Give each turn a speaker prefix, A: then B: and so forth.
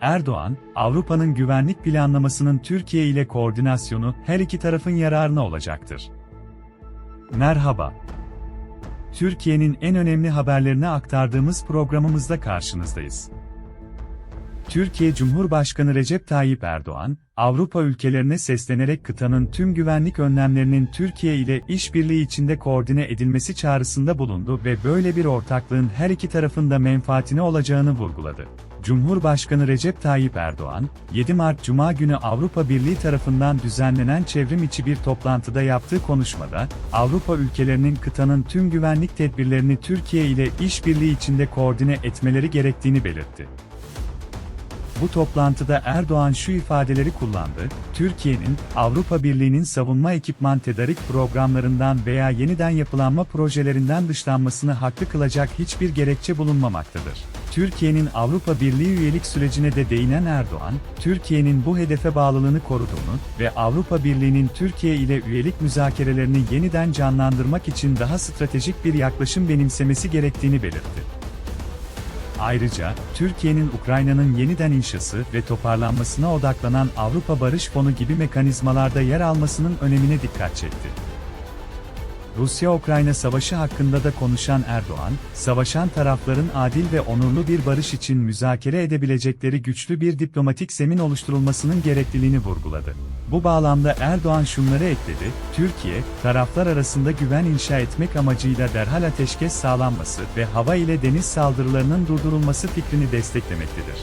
A: Erdoğan, Avrupa'nın güvenlik planlamasının Türkiye ile koordinasyonu her iki tarafın yararına olacaktır. Merhaba. Türkiye'nin en önemli haberlerini aktardığımız programımızda karşınızdayız. Türkiye Cumhurbaşkanı Recep Tayyip Erdoğan, Avrupa ülkelerine seslenerek kıtanın tüm güvenlik önlemlerinin Türkiye ile işbirliği içinde koordine edilmesi çağrısında bulundu ve böyle bir ortaklığın her iki tarafın da menfaatine olacağını vurguladı. Cumhurbaşkanı Recep Tayyip Erdoğan, 7 Mart Cuma günü Avrupa Birliği tarafından düzenlenen çevrim içi bir toplantıda yaptığı konuşmada, Avrupa ülkelerinin kıtanın tüm güvenlik tedbirlerini Türkiye ile işbirliği içinde koordine etmeleri gerektiğini belirtti. Bu toplantıda Erdoğan şu ifadeleri kullandı, Türkiye'nin, Avrupa Birliği'nin savunma ekipman tedarik programlarından veya yeniden yapılanma projelerinden dışlanmasını haklı kılacak hiçbir gerekçe bulunmamaktadır. Türkiye'nin Avrupa Birliği üyelik sürecine de değinen Erdoğan, Türkiye'nin bu hedefe bağlılığını koruduğunu ve Avrupa Birliği'nin Türkiye ile üyelik müzakerelerini yeniden canlandırmak için daha stratejik bir yaklaşım benimsemesi gerektiğini belirtti. Ayrıca, Türkiye'nin Ukrayna'nın yeniden inşası ve toparlanmasına odaklanan Avrupa Barış Fonu gibi mekanizmalarda yer almasının önemine dikkat çekti. Rusya-Ukrayna savaşı hakkında da konuşan Erdoğan, savaşan tarafların adil ve onurlu bir barış için müzakere edebilecekleri güçlü bir diplomatik zemin oluşturulmasının gerekliliğini vurguladı. Bu bağlamda Erdoğan şunları ekledi, Türkiye, taraflar arasında güven inşa etmek amacıyla derhal ateşkes sağlanması ve hava ile deniz saldırılarının durdurulması fikrini desteklemektedir.